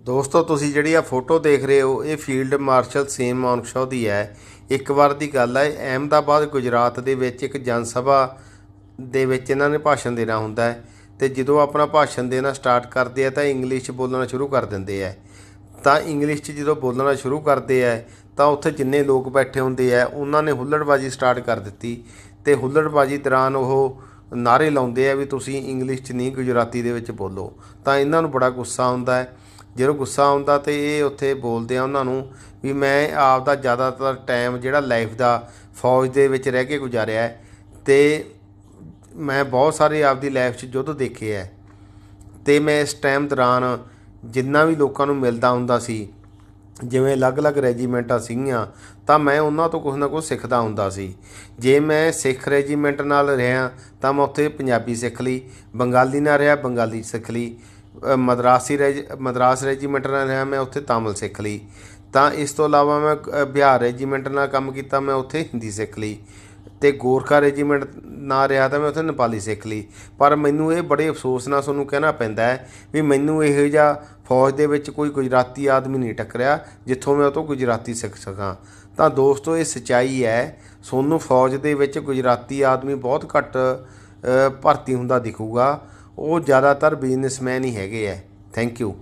ਦੋਸਤੋ, ਤੁਸੀਂ ਜਿਹੜੀ ਆ ਫੋਟੋ ਦੇਖ ਰਹੇ ਹੋ, ਇਹ ਫੀਲਡ ਮਾਰਸ਼ਲ ਸੇਮ ਮਾਨਕਸ਼ਾw ਦੀ ਹੈ। ਇੱਕ ਵਾਰ ਦੀ ਗੱਲ ਹੈ ਅਹਿਮਦਾਬਾਦ, ਗੁਜਰਾਤ ਦੇ ਵਿੱਚ ਇੱਕ ਜਨ ਸਭਾ ਦੇ ਵਿੱਚ ਇਹਨਾਂ ਨੇ ਭਾਸ਼ਣ ਦੇਣਾ ਹੁੰਦਾ ਹੈ। ਤੇ ਜਦੋਂ ਆਪਣਾ ਭਾਸ਼ਣ ਦੇਣਾ ਸਟਾਰਟ ਕਰਦੇ ਆ, ਤਾਂ ਇੰਗਲਿਸ਼ ਬੋਲਣਾ ਸ਼ੁਰੂ ਕਰ ਦਿੰਦੇ ਆ। ਤਾਂ ਇੰਗਲਿਸ਼ 'ਚ ਜਦੋਂ ਬੋਲਣਾ ਸ਼ੁਰੂ ਕਰਦੇ ਆ, ਤਾਂ ਉੱਥੇ ਜਿੰਨੇ ਲੋਕ ਬੈਠੇ ਹੁੰਦੇ ਆ, ਉਹਨਾਂ ਨੇ ਹੁੱਲੜਬਾਜੀ ਸਟਾਰਟ ਕਰ ਦਿੱਤੀ। ਤੇ ਹੁੱਲੜਬਾਜੀ ਦੌਰਾਨ ਉਹ ਨਾਰੇ ਲਾਉਂਦੇ ਆ ਵੀ ਤੁਸੀਂ ਇੰਗਲਿਸ਼ 'ਚ ਨਹੀਂ ਗੁਜਰਾਤੀ ਦੇ ਵਿੱਚ ਬੋਲੋ। ਤਾਂ ਇਹਨਾਂ ਨੂੰ ਬੜਾ ਗੁੱਸਾ ਆਉਂਦਾ ਹੈ। ਜਦੋਂ ਗੁੱਸਾ ਆਉਂਦਾ ਤੇ ਇਹ ਉੱਥੇ ਬੋਲਦੇ ਆ ਉਹਨਾਂ ਨੂੰ ਵੀ ਮੈਂ ਆਪ ਦਾ ਜ਼ਿਆਦਾਤਰ ਟਾਈਮ ਜਿਹੜਾ ਲਾਈਫ ਦਾ ਫੌਜ ਦੇ ਵਿੱਚ ਰਹਿ ਕੇ ਗੁਜ਼ਾਰਿਆ ਹੈ ਤੇ ਮੈਂ ਬਹੁਤ ਸਾਰੇ ਆਪਦੀ ਲਾਈਫ 'ਚ ਯੁੱਧ ਦੇਖੇ ਹੈ। ਤੇ ਮੈਂ ਇਸ ਟਾਈਮ ਦੌਰਾਨ ਜਿੰਨਾ ਵੀ ਲੋਕਾਂ ਨੂੰ ਮਿਲਦਾ ਹੁੰਦਾ ਸੀ, ਜਿਵੇਂ ਅਲੱਗ-ਅਲੱਗ ਰੈਜੀਮੈਂਟਾਂ ਸੀਗੀਆਂ, ਤਾਂ ਮੈਂ ਉਹਨਾਂ ਤੋਂ ਕੁਝ ਨਾ ਕੁਝ ਸਿੱਖਦਾ ਹੁੰਦਾ ਸੀ। ਜੇ ਮੈਂ ਸਿੱਖ ਰੈਜੀਮੈਂਟ ਨਾਲ ਰਿਹਾ ਤਾਂ ਮੈਂ ਉੱਥੇ ਪੰਜਾਬੀ ਸਿੱਖ ਲਈ, ਬੰਗਾਲੀ ਨਾਲ ਰਿਹਾ, ਬੰਗਾਲੀ ਸਿੱਖ ਲਈ। ਮਦਰਾਸੀ ਰੈਜ, ਮਦਰਾਸ ਰੈਜੀਮੈਂਟ ਨਾਲ ਰਿਹਾ, ਮੈਂ ਉੱਥੇ ਤਾਮਿਲ ਸਿੱਖ ਲਈ। ਤਾਂ ਇਸ ਤੋਂ ਇਲਾਵਾ ਮੈਂ ਬਿਹਾਰ ਰੈਜੀਮੈਂਟ ਨਾਲ ਕੰਮ ਕੀਤਾ, ਮੈਂ ਉੱਥੇ ਹਿੰਦੀ ਸਿੱਖ ਲਈ। ਤੇ ਗੋਰਖਾ ਰੈਜੀਮੈਂਟ ਨਾ ਰਿਹਾ ਤਾਂ ਮੈਂ ਉੱਥੇ ਨੇਪਾਲੀ ਸਿੱਖ ਲਈ। ਪਰ ਮੈਨੂੰ ਇਹ ਬੜੇ ਅਫਸੋਸ ਨਾਲ ਤੁਹਾਨੂੰ ਕਹਿਣਾ ਪੈਂਦਾ ਹੈ ਵੀ ਮੈਨੂੰ ਇਹੋ ਜਿਹਾ ਫੌਜ ਦੇ ਵਿੱਚ ਕੋਈ ਗੁਜਰਾਤੀ ਆਦਮੀ ਨਹੀਂ ਟੱਕਰਿਆ, ਜਿੱਥੋਂ ਮੈਂ ਉਹ ਤੋਂ ਗੁਜਰਾਤੀ ਸਿੱਖ ਸਕਾਂ। ਤਾਂ ਦੋਸਤੋ, ਇਹ ਸਚਾਈ ਹੈ, ਸੋਨੂੰ ਫੌਜ ਦੇ ਵਿੱਚ ਗੁਜਰਾਤੀ ਆਦਮੀ ਬਹੁਤ ਘੱਟ ਭਰਤੀ ਹੁੰਦਾ ਦਿਖੂਗਾ। ਉਹ ਜ਼ਿਆਦਾਤਰ ਬਿਜ਼ਨਸਮੈਨ ਹੀ ਹੈਗੇ ਹੈ ਥੈਂਕ ਯੂ